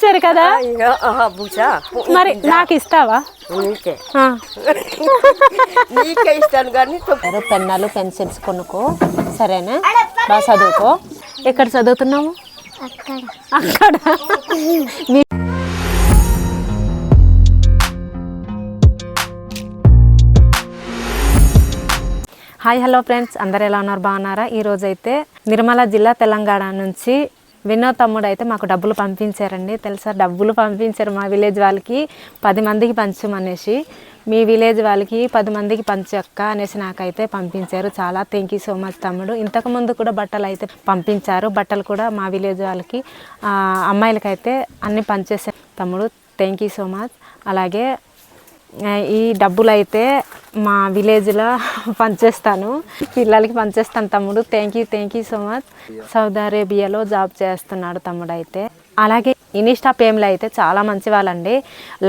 ఇచ్చారు కదా? మరి నాకు ఇస్తావా నీకే. ఆ. నీకే ఇస్తాను కానీ సరే పెన్నాలు పెన్సిల్స్ కొనుక్కో. సరేనా? బాగా చదువుకో. ఎక్కడ చదువుతున్నావు? అక్కడ. మీ- హాయ్ హలో ఫ్రెండ్స్. అందరు ఎలా ఉన్నారు? బాగున్నారా? ఈరోజు అయితే నిర్మల జిల్లా తెలంగాణ నుంచి వినోద్ తమ్ముడు అయితే మాకు డబ్బులు పంపించారండి. తెలుసా? డబ్బులు పంపించారు మా విలేజ్ వాళ్ళకి పది మందికి పంచమనేసి. మీ విలేజ్ వాళ్ళకి పది మందికి పంచక్క అనేసి నాకైతే పంపించారు. చాలా థ్యాంక్ యూ సో మచ్ తమ్ముడు. ఇంతకుముందు కూడా బట్టలు అయితే పంపించారు. బట్టలు కూడా మా విలేజ్ వాళ్ళకి అమ్మాయిలకైతే అన్నీ పంచేసారు తమ్ముడు. థ్యాంక్ యూ సో మచ్ అలాగే ఈ డబ్బులు అయితే మా విలేజ్లో పనిచేస్తాను పిల్లలకి పనిచేస్తాను తమ్ముడు. Thank you thank you so much Saudi అరేబియాలో జాబ్ చేస్తున్నాడు తమ్ముడు అయితే అలాగే ఇనిస్టా పేమ్లు అయితే చాలా మంచి వాళ్ళండి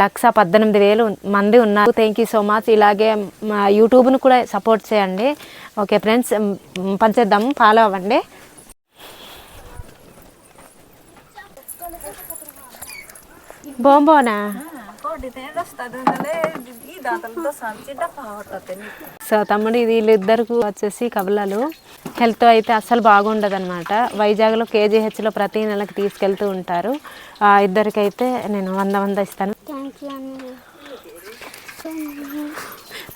లక్ష పద్దెనిమిది వేలు మంది ఉన్నారు. థ్యాంక్ యూ సో మచ్ ఇలాగే మా యూట్యూబ్ను కూడా సపోర్ట్ చేయండి. ఓకే ఫ్రెండ్స్ పనిచేద్దాము ఫాలో అవ్వండి. బోంబోనా? సో తమ్ముడు ఇది వీళ్ళిద్దరికి వచ్చేసి కబలాలు హెల్త్ అయితే అస్సలు బాగుండదు అనమాట వైజాగ్లో కేజీహెచ్లో ప్రతి నెలకు తీసుకెళ్తూ ఉంటారు ఆ ఇద్దరికైతే నేను వంద వంద ఇస్తాను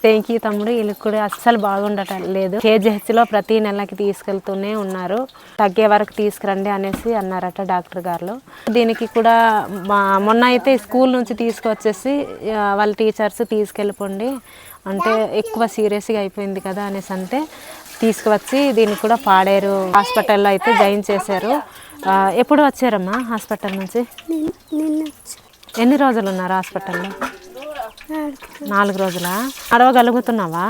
థ్యాంక్ యూ తమ్ముడు. వీళ్ళకి కూడా అస్సలు బాగుండటం లేదు. కేజీహెచ్లో ప్రతి నెలకి తీసుకెళ్తూనే ఉన్నారు. తగ్గే వరకు తీసుకురండి అనేసి అన్నారట డాక్టర్ గారు. దీనికి కూడా మా మొన్న అయితే స్కూల్ నుంచి తీసుకొచ్చేసి వాళ్ళ టీచర్స్ తీసుకెళ్ళిపోండి అంటే ఎక్కువ సీరియస్గా అయిపోయింది కదా అనేసి అంటే తీసుకువచ్చి దీనికి కూడా పాడారు హాస్పిటల్లో అయితే జాయిన్ చేశారు. ఎప్పుడు వచ్చారమ్మా హాస్పిటల్ నుంచి? ఎన్ని రోజులు ఉన్నారు హాస్పిటల్లో? నాలుగు రోజులా? నడవగలుగుతున్నావా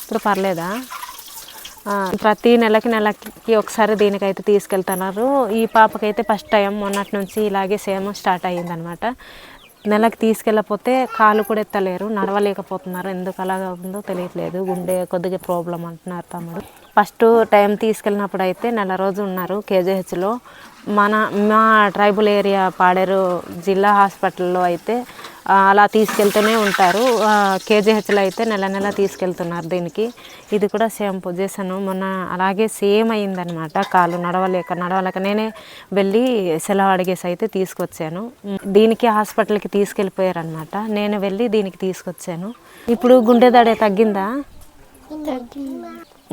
ఇప్పుడు పర్లేదా? ప్రతి నెలకి నెలకి ఒకసారి దీనికైతే తీసుకెళ్తున్నారు. ఈ పాపకైతే ఫస్ట్ టైం మొన్నటి నుంచి ఇలాగే సేమ్ స్టార్ట్ అయ్యిందనమాట. నెలకి తీసుకెళ్ళకపోతే కాలు కూడా ఎత్తలేరు నడవలేకపోతున్నారు. ఎందుకు అలాగా ఉందో తెలియట్లేదు. గుండె కొద్దిగా ప్రాబ్లం అంటున్నారు తమ్ముడు. ఫస్ట్ టైం తీసుకెళ్ళినప్పుడు అయితే నెల రోజు ఉన్నారు కేజీహెచ్లో. మన మా ట్రైబల్ ఏరియా పాడేరు జిల్లా హాస్పిటల్లో అయితే అలా తీసుకెళ్తూనే ఉంటారు. కేజీహెచ్లో అయితే నెల నెల తీసుకెళ్తున్నారు దీనికి. ఇది కూడా సేమ్ పొజిషన్. మొన్న అలాగే సేమ్ అయిందనమాట కాలు నడవలేక నడవలేక నేనే వెళ్ళి సెలవు అడిగేసి అయితే తీసుకొచ్చాను. దీనికి హాస్పిటల్కి తీసుకెళ్ళిపోయారనమాట నేను వెళ్ళి దీనికి తీసుకొచ్చాను. ఇప్పుడు గుండె దడే తగ్గిందా.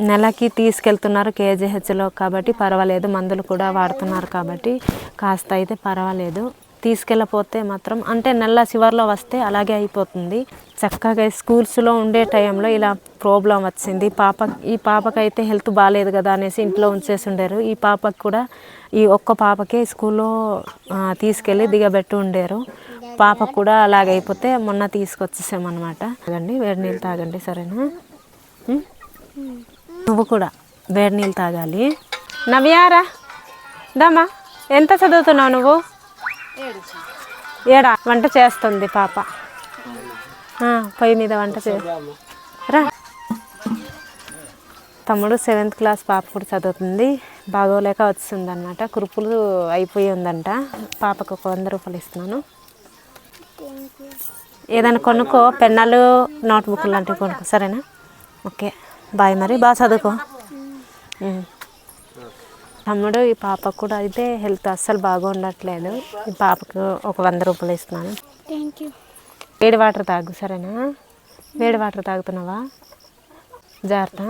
నెలకి తీసుకెళ్తున్నారు కేజీహెచ్లో కాబట్టి పర్వాలేదు మందులు కూడా వాడుతున్నారు కాబట్టి కాస్త అయితే పర్వాలేదు. తీసుకెళ్ళపోతే మాత్రం అంటే నెల చివరిలో వస్తే అలాగే అయిపోతుంది. చక్కగా స్కూల్స్లో ఉండే టైంలో ఇలా ప్రాబ్లం వచ్చింది. పాప ఈ పాపకైతే హెల్త్ బాగాలేదు కదా అనేసి ఇంట్లో ఉంచేసి ఉండేరు ఈ పాపకు కూడా ఈ ఒక్క పాపకే స్కూల్లో తీసుకెళ్ళి దిగబెట్టి ఉండేరు. పాప కూడా అలాగైపోతే మొన్న తీసుకొచ్చేసామన్నమాట. తాగండి వేడి నీళ్ళు తాగండి సరేనా? నువ్వు కూడా వేడి నీళ్ళు తాగాలి. నవ్యారా? దమ్మా ఎంత చదువుతున్నావు నువ్వు? ఏడా వంట చేస్తుంది పాప. పొయ్యి మీద వంట చే రా. తమ్ముడు సెవెంత్ క్లాస్ పాప కూడా చదువుతుంది. బాగోలేక వచ్చిందనమాట కురుపులు అయిపోయి ఉందంట. పాపకు ఒక వంద రూపాయలు ఇస్తున్నాను. ఏదైనా కొనుక్కో పెన్నాలు నోట్బుక్ లాంటివి కొనుక్కో. సరేనా? ఓకే. బాయ్ మరి బాగా చదువుకో. తమ్ముడు ఈ పాపకు కూడా అయితే హెల్త్ అస్సలు బాగుండట్లేదు. ఈ పాపకు ఒక వంద రూపాయలు ఇస్తున్నాను. థ్యాంక్ యూ వేడి వాటర్ తాగు సరేనా? వేడి వాటర్ తాగుతున్నావా? జాగ్రత్త.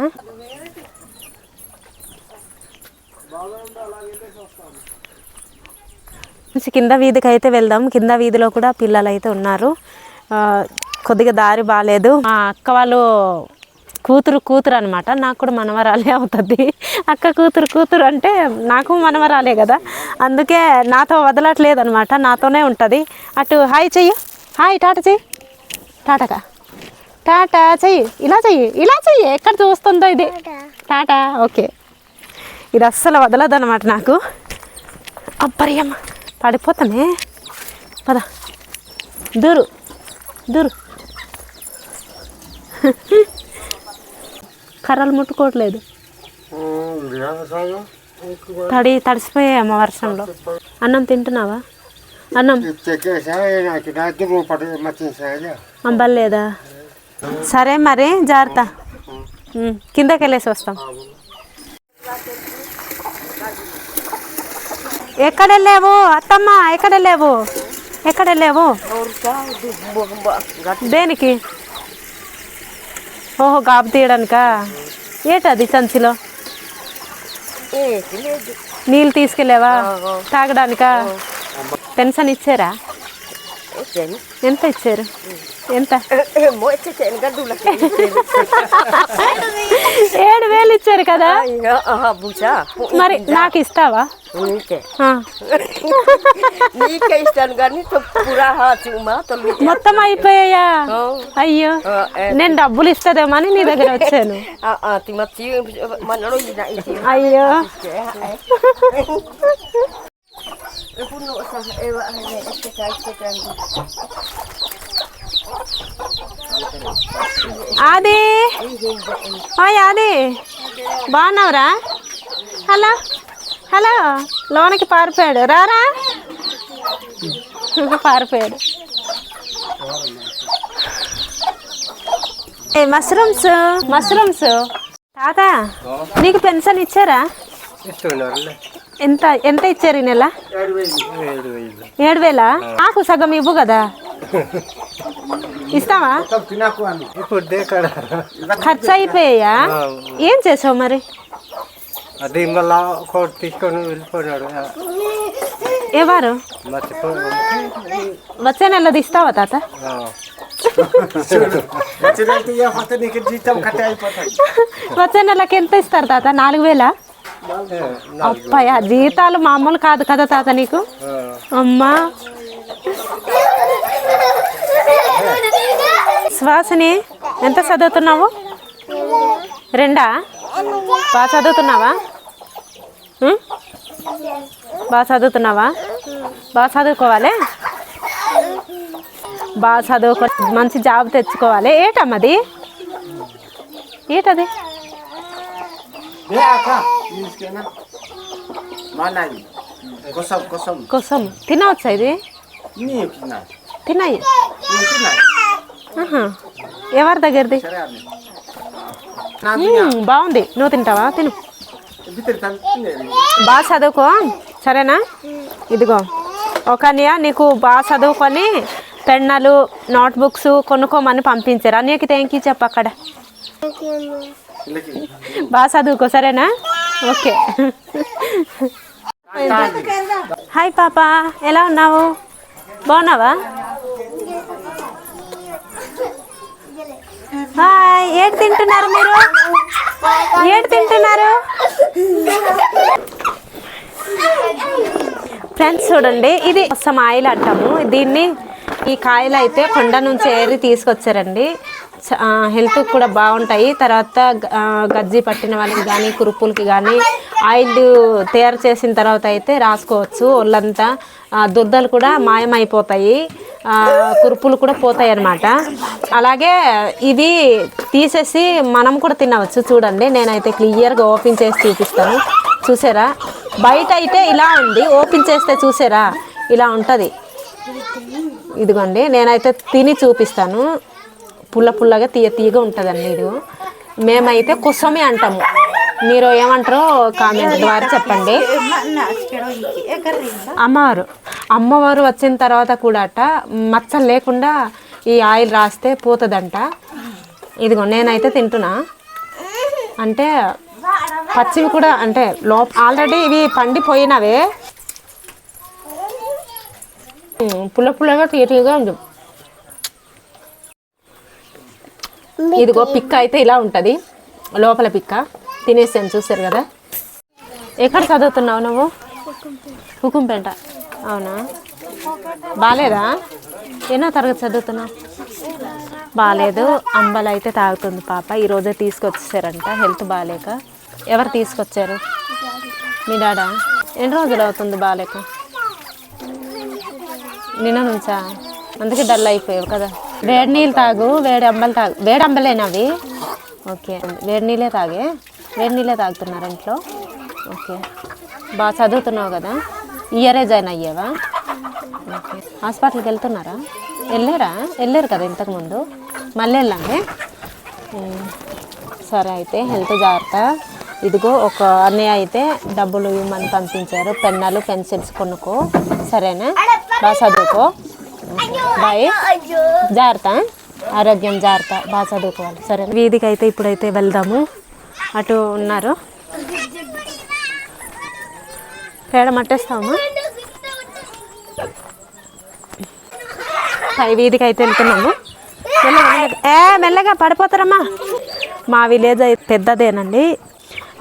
కింద వీధికి అయితే వెళ్దాం. కింద వీధిలో కూడా పిల్లలు అయితే ఉన్నారు కొద్దిగా దారి బాగాలేదు మా అక్క వాళ్ళు కూతురు కూతురు అనమాట నాకు కూడా మనవరాలే అవుతుంది. అక్క కూతురు కూతురు అంటే నాకు మనవరాలే కదా. అందుకే నాతో వదలట్లేదు అనమాట నాతోనే ఉంటుంది. అటు హాయ్ చెయ్యి. హాయ్ టాటా చెయ్యి. టాటాకా? టాటా చెయ్యి. ఇలా చెయ్యి. ఇలా చెయ్యి. ఎక్కడ చూస్తుందో ఇది? టాటా. ఓకే. ఇది అస్సలు వదలదు అనమాట నాకు. అబ్బరియమ్మ పడిపోతామే పద. దూరు. దూరు. కర్రలు ముట్టుకోవట్లేదు. తడి తడిసిపోయాయమ్మ వర్షంలో. అన్నం తింటున్నావా? అన్నం. అంబలేదా? సరే మరి జాగ్రత్త. కిందకి వెళ్ళేసి వస్తాం. ఎక్కడ వెళ్ళావు అత్తమ్మ? ఎక్కడ వెళ్ళావు ఎక్కడ వెళ్ళావు దేనికి? ఓహో గాబు తీయడానికా? ఏటది సంచిలో? నీళ్ళు తీసుకెళ్ళావా? తాగడానికా? పెన్షన్ ఇచ్చారా? ఏం ఎంత ఇచ్చారు? ఎంత? ఏడు వేలు ఇచ్చారు కదా? మరి నాకు ఇస్తావా? నీకే. ఇస్తాను కానీ మొత్తం అయిపోయాయా? అయ్యో నేను డబ్బులు ఇస్తుందేమని నీ దగ్గర వచ్చాను. అయ్యో. Puno sa ewa ang exercise ko dyan. Adi. Hi Adi. బాగున్నావురా? Hello. Hello. లోనకి పారిపోయాడు. రారా? పారిపోయాడు. ఏ మష్రూమ్స్? మష్రూమ్స్? తాత నీకు పెన్షన్ ఇచ్చారా? ఎంత ఎంత ఇచ్చారు ఈ నెల? ఏడు వేలు నాకు సగం ఇవ్వు కదా. ఇస్తావా? ఖర్చు అయిపోయాయా ఏం చేసావు మరి? అది మళ్ళా ఒకటి తీసుకొని వెళ్ళిపోయినాడు. ఎవరు వచ్చే నెలది ఇస్తావా తాత? వచ్చే నెలకి ఎంత ఇస్తారు తాత? నాలుగు వేల? అప్పయ్య జీతాలు మామూలు కాదు కదా తాత నీకు? అమ్మా. శ్వాసని ఎంత చదువుతున్నావు? రెండా? బాగా చదువుతున్నావా? బాగా చదువుతున్నావా? బాగా చదువుకోవాలి? బాగా చదువుకో మంచి జాబ్ తెచ్చుకోవాలి. ఏటమ్మది? ఏటది? కోసం కోసం. కోసం. తినవచ్చా ఇది? తిన్నాయి. ఎవరి దగ్గరది? బాగుంది. నువ్వు తింటావా? తిను. బాగా చదువుకో. సరేనా? ఇదిగో. ఒక అన్నయ్య నీకు బాగా చదువుకొని పెన్నలు నోట్బుక్స్ కొనుక్కోమని పంపించారు. అన్నయ్యకి థ్యాంక్ యూ చెప్పు అక్కడ. బాగా చదువుకో సరేనా? ఓకే. హాయ్ పాప ఎలా ఉన్నావు? బాగున్నావా? హాయ్ ఏడు తింటున్నారు మీరు? ఏడు తింటున్నారు? ఫ్రెండ్స్ చూడండి ఇది కోసం ఆయిల్ అంటాము. దీన్ని ఈ కాయలు అయితే కొండ నుంచి ఏరి తీసుకొచ్చారండి. హెల్త్ కూడా బాగుంటాయి. తర్వాత గజ్జి పట్టిన వాళ్ళకి కానీ కురుపులకి కానీ ఆయిల్ తయారు చేసిన తర్వాత అయితే రాసుకోవచ్చు. ఒళ్ళంతా దుర్దలు కూడా మాయమైపోతాయి. కురుపులు కూడా పోతాయి అన్నమాట. అలాగే ఇవి తీసేసి మనం కూడా తినవచ్చు. చూడండి నేనైతే క్లియర్గా ఓపెన్ చేసి చూపిస్తాను. చూసారా? బయట అయితే ఇలా ఉంది. ఓపెన్ చేస్తే చూసారా? ఇలా ఉంటుంది. ఇదిగోండి నేనైతే తిని చూపిస్తాను. పుల్ల పుల్లగా తీయ తీయగా ఉంటుందండి ఇది. మేమైతే కుసమే అంటాము. మీరు ఏమంటారో కామెంట్ ద్వారా చెప్పండి. అమ్మవారు. అమ్మవారు వచ్చిన తర్వాత కూడా అట మచ్చలు లేకుండా ఈ ఆయిల్ రాస్తే పోతుందంట. ఇదిగో నేనైతే తింటున్నా. అంటే పచ్చివి కూడా అంటే లోప ఆల్రెడీ ఇవి పండిపోయినవే. పుల్ల పుల్లగా తీయ తీయగా ఉంది. ఇదిగో పిక్క అయితే ఇలా ఉంటుంది. లోపల పిక్క. తినేసాను చూసారు కదా? ఎక్కడ చదువుతున్నావు నువ్వు? హుకుంపేట అవునా? బాగాలేదా ఎన్నో తరగతి చదువుతున్నావు? బాగాలేదు అంబలు అయితే తాగుతుంది పాప. ఈరోజే తీసుకొచ్చేసారంట. హెల్త్ బాగాలేక ఎవరు తీసుకొచ్చారు? మీ డాడా. ఎన్ని రోజులు అవుతుంది బాగాలేక నిన్న నుంచా? అందుకే డల్ అయిపోయావు కదా. వేడి నీళ్ళు తాగు వేడి అంబలు తాగు. వేడి అంబలేనా అవి? ఓకే. వేడి నీళ్ళే తాగే. వేడి నీళ్ళే తాగుతున్నారు ఇంట్లో? ఓకే. బాగా చదువుతున్నావు కదా. ఇయరే జాయిన్ అయ్యావా? ఓకే. హాస్పిటల్కి వెళ్తున్నారా? వెళ్ళారా? వెళ్ళారు కదా ఇంతకుముందు మళ్ళీ వెళ్ళండి సరే అయితే హెల్త్ జాగ్రత్త. ఇదిగో ఒక అన్నయ్య అయితే డబ్బులు ఇవ్వమని పంపించారు. పెన్నాలు పెన్సిల్స్ కొనుక్కో. సరేనా? బాగా చదువుకో. బాయ్. జాగ్రత్త ఆరోగ్యం జాగ్రత్త. బాగా చదువుకోవాలి. సరే. వీధికి అయితే ఇప్పుడైతే వెళ్దాము. అటు ఉన్నారు. పేడ మట్టేస్తాము పై వీధికి అయితే వెళ్తున్నాము. ఏ మెల్లగా పడిపోతారమ్మా. మా విలేజ్ అయితే పెద్దదేనండి.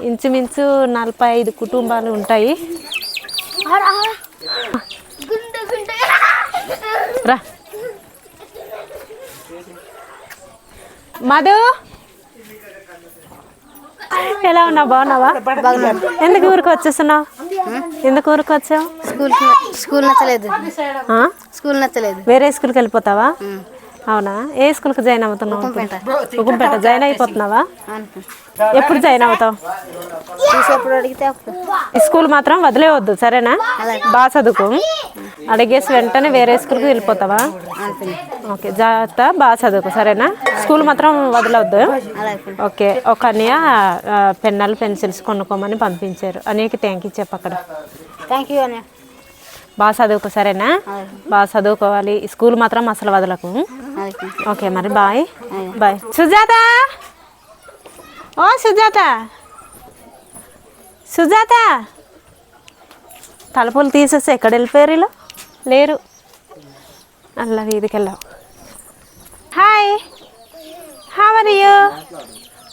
ఇంచుమించు నలభై ఐదు కుటుంబాలు ఉంటాయి. రా. మధు? ఎలా ఉన్నావు? బాగున్నావా? ఎందుకు ఊరికి వచ్చేస్తున్నావు? ఎందుకు ఊరికి వచ్చావు? స్కూల్ స్కూల్ నచ్చలేదు? స్కూల్ నచ్చలేదు. వేరే స్కూల్కి వెళ్ళిపోతావా? అవునా? ఏ స్కూల్కి జాయిన్ అవుతున్నావు ఉకుంపేట జాయిన్ అయిపోతున్నావా? ఎప్పుడు జాయిన్ అవుతావు? స్కూల్ మాత్రం వదిలేవద్దు సరేనా? బాగా చదువుకో. అడిగేసి వెంటనే వేరే స్కూల్కి వెళ్ళిపోతావా? ఓకే జాగ్రత్త బాగా చదువుకో సరేనా? స్కూల్ మాత్రం వదలవద్దు ఓకే ఒక అన్నయ్య పెన్నులు పెన్సిల్స్ కొనుక్కోమని పంపించారు. అనేక థ్యాంక్ యూ చెప్పు అక్కడ. థ్యాంక్ యూ అన్నయ్య. బాగా చదువుకో సరేనా? బాగా చదువుకోవాలి. స్కూల్ మాత్రం అసలు వదలకు. ఓకే. మరి బాయ్. బాయ్. సుజాత! ఓ సుజాత! సుజాత! తలుపులు తీసేసి ఎక్కడ వెళ్ళిపోయారు వీళ్ళు? లేరు. అలా వీధికి వెళ్ళావు హాయ్! హావ్ యూ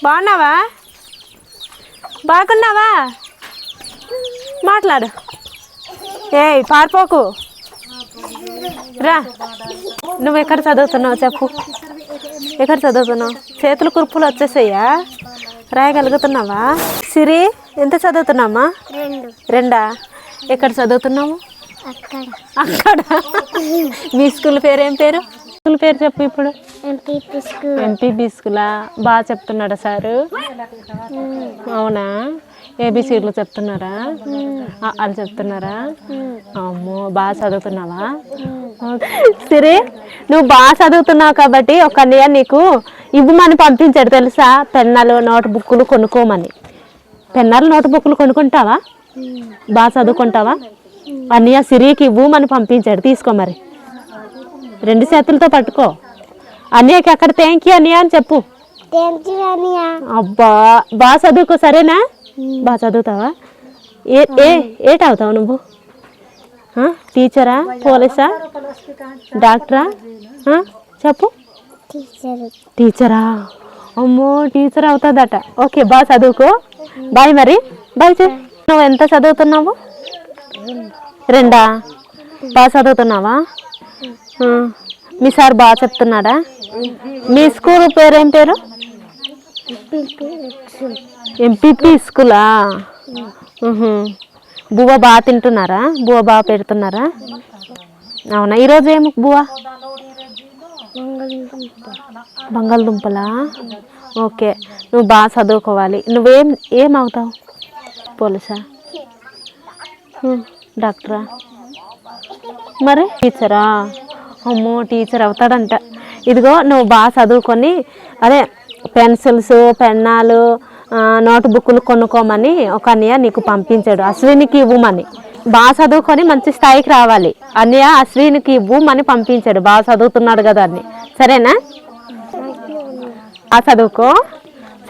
బాగున్నావా? బాగున్నావా? మాట్లాడు. ఏయ్ పారిపోకు రా. నువ్వు ఎక్కడ చదువుతున్నావు చెప్పు. ఎక్కడ చదువుతున్నావు? చేతులు కుర్పులు వచ్చేసాయా? రాయగలుగుతున్నావా? సిరి ఎంత చదువుతున్నావమ్మా? రెండు. ఎక్కడ చదువుతున్నావు? అక్కడ. మీ స్కూల్ పేరు ఏం పేరు? స్కూల్ పేరు చెప్పు ఇప్పుడు. ఎంపీబీ స్కూలా. బాగా చెప్తున్నాడా సారు? అవునా? ఏబిసిడ్లు చెప్తున్నారా? వాళ్ళు చెప్తున్నారా? అమ్మో బాగా చదువుతున్నావా? సరే నువ్వు బాగా చదువుతున్నావు కాబట్టి ఒక అన్నయ్య నీకు ఇవ్వమని పంపించాడు తెలుసా? పెన్నాలు నోట్ బుక్కులు కొనుక్కోమని. పెన్నాలు నోట్ బుక్కులు కొనుక్కుంటావా? బాగా చదువుకుంటావా? అన్నయ్య సిరికి ఇవ్వమని పంపించాడు తీసుకో మరి. రెండు చేతులతో పట్టుకో. అన్నయ్యకి అక్కడ థ్యాంక్ యూ అన్నయ్య అని చెప్పు. అబ్బా బాగా చదువుకో సరేనా? బాగా చదువుతావా? ఏ ఏ ఏటవుతావు నువ్వు? ఆ? టీచరా? పోలీసా? డాక్టరా? చెప్పు. టీచర్. అమ్మో టీచర్ అవుతుందట. ఓకే బాగా చదువుకో. బాయ్ మరి. బాయ్ చె. నువ్వు ఎంత చదువుతున్నావు? రెండా? బాగా చదువుతున్నావా. మీ సార్ బాగా చెప్తున్నాడా? మీ స్కూల్ పేరు ఏం పేరు? ఎంపీపీ స్కూలా. బువ్వ బాగా తింటున్నారా? బువ్వ బాగా పెడుతున్నారా? అవునా? ఈరోజు ఏమి బువ్వ? బంగాళదుంపలా? ఓకే. నువ్వు బాగా చదువుకోవాలి. నువ్వేం ఏం అవుతావు పోలీసా డాక్టరా? మరి? టీచరా? అమ్మో టీచర్ అవుతాడంట. ఇదిగో నువ్వు బాగా చదువుకొని అదే పెన్సిల్స్ పెన్నాలు ఆ, నోట్ బుక్కులు కొనుక్కోమని ఒక అన్నయ్య నీకు పంపించాడు. అశ్వినికి ఇవ్వమని. బాగా చదువుకొని మంచి స్థాయికి రావాలి. అన్నయ్య అశ్వినికి ఇవ్వమని పంపించాడు. బాగా చదువుతున్నాడు కదా అని. సరేనా? బాగా చదువుకో.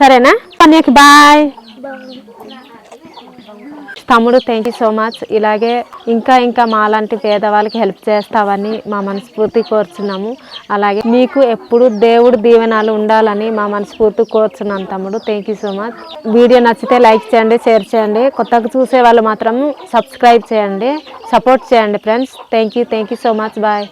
సరేనా? అన్నయ్యకి బాయ్. తమ్ముడు థ్యాంక్ యూ సో మచ్ ఇలాగే ఇంకా ఇంకా మాలాంటి పేదవాళ్ళకి హెల్ప్ చేస్తావని మా మనస్ఫూర్తి కోరుచున్నాము. అలాగే మీకు ఎప్పుడు దేవుడు దీవెనాలు ఉండాలని మా మనస్ఫూర్తి కోరుచున్నాను తమ్ముడు. Thank you so much video నచ్చితే లైక్ చేయండి షేర్ చేయండి. కొత్తగా చూసే వాళ్ళు మాత్రం సబ్స్క్రైబ్ చేయండి సపోర్ట్ చేయండి friends thank you thank you so much bye